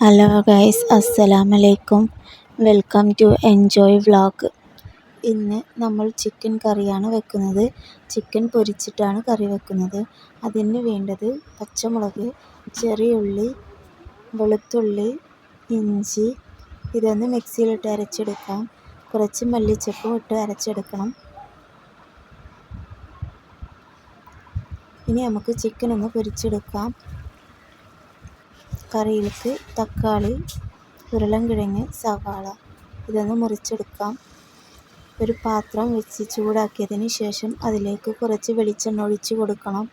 Hello guys അസ്സലാമലൈക്കും. Welcome to enjoy vlog ഇന്ന് നമ്മൾ ചിക്കൻ കറിയാണ് വെക്കുന്നത്. ചിക്കൻ പൊരിച്ചിട്ടാണ് കറി വെക്കുന്നത്. അതിന് വേണ്ടത് പച്ചമുളക് ചെറിയ ഉള്ളി വെളുത്തുള്ളി ഇഞ്ചി. ഇതൊന്ന് മിക്സിയിലിട്ട് അരച്ചെടുക്കാം. കുറച്ച് മല്ലിച്ചപ്പും ഇട്ട് അരച്ചെടുക്കണം. ഇനി നമുക്ക് ചിക്കൻ ഒന്ന് പൊരിച്ചെടുക്കാം. കറിയിലേക്ക് തക്കാളി ഉരുളൻകിഴങ്ങ് സവാള ഇതൊന്ന് മുറിച്ചെടുക്കാം. ഒരു പാത്രം വെച്ച് ചൂടാക്കിയതിന് ശേഷം അതിലേക്ക് കുറച്ച് വെളിച്ചെണ്ണ ഒഴിച്ച് കൊടുക്കണം.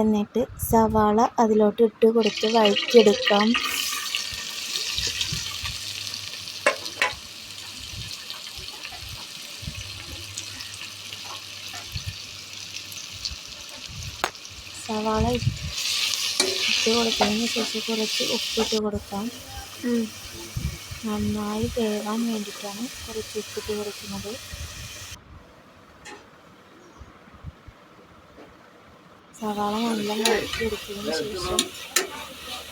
എന്നിട്ട് സവാള അതിലോട്ട് ഇട്ട് കൊടുത്ത് വഴറ്റിയെടുക്കാം. സവാള ഇട്ട് കൊടുത്തതിന് ശേഷം കുറച്ച് ഉപ്പിട്ട് കൊടുക്കാം. നന്നായി വേവാൻ വേണ്ടിയിട്ടാണ് കുറച്ച് ഉപ്പിട്ട് കൊടുക്കുന്നത്. സവാള നല്ല വഴറ്റി എടുത്തതിന് ശേഷം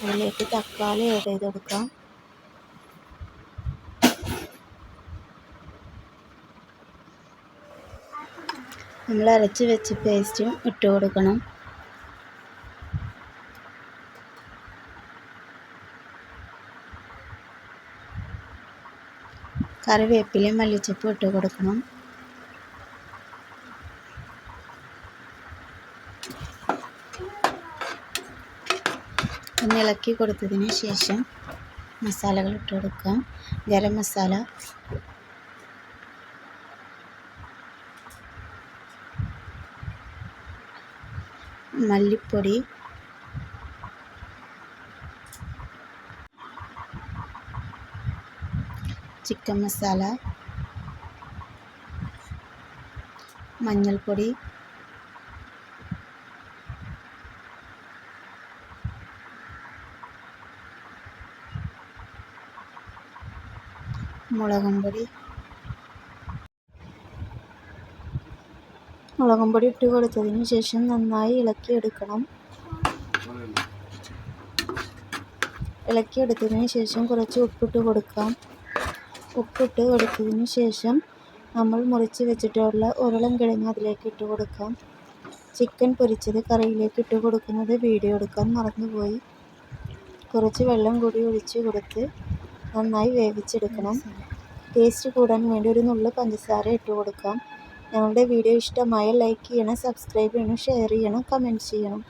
അതിലേക്ക് തക്കാളി ആഡ് ചെയ്ത് കൊടുക്കാം. നമ്മൾ അരച്ച് വെച്ച പേസ്റ്റും ഇട്ട് കൊടുക്കണം. കറിവേപ്പിലയും മല്ലിച്ചപ്പും ഇട്ട് കൊടുക്കണം. ഒന്ന് ഇളക്കി കൊടുത്തതിന് ശേഷം മസാലകൾ ഇട്ട് കൊടുക്കാം ഗരം മസാല. മല്ലിപ്പൊടി. ചിക്കൻ മസാല മഞ്ഞൾപ്പൊടി മുളകും പൊടി. മുളകും പൊടി ഇട്ട് കൊടുത്തതിന് ശേഷം നന്നായി ഇളക്കിയെടുക്കണം. ഇളക്കിയെടുത്തതിന് ശേഷം കുറച്ച് ഉപ്പിട്ട് കൊടുക്കാം. ഉപ്പിട്ട് കൊടുത്തതിന് ശേഷം നമ്മൾ മുറിച്ച് വെച്ചിട്ടുള്ള ഉരുളൻകിഴങ്ങ് അതിലേക്ക് ഇട്ട് കൊടുക്കാം. ചിക്കൻ പൊരിച്ചത് കറിയിലേക്ക് ഇട്ട് കൊടുക്കുന്നത് വീഡിയോ എടുക്കാൻ മറന്നുപോയി. കുറച്ച് വെള്ളം കൂടി ഒഴിച്ച് കൊടുത്ത് നന്നായി വേവിച്ചെടുക്കണം. ടേസ്റ്റ് കൂടാൻ വേണ്ടി ഒരു നുള്ളു പഞ്ചസാര ഇട്ട് കൊടുക്കാം. ഞങ്ങളുടെ വീഡിയോ ഇഷ്ടമായ ലൈക്ക് ചെയ്യണം സബ്സ്ക്രൈബ് ചെയ്യണം ഷെയർ ചെയ്യണം കമന്റ് ചെയ്യണം.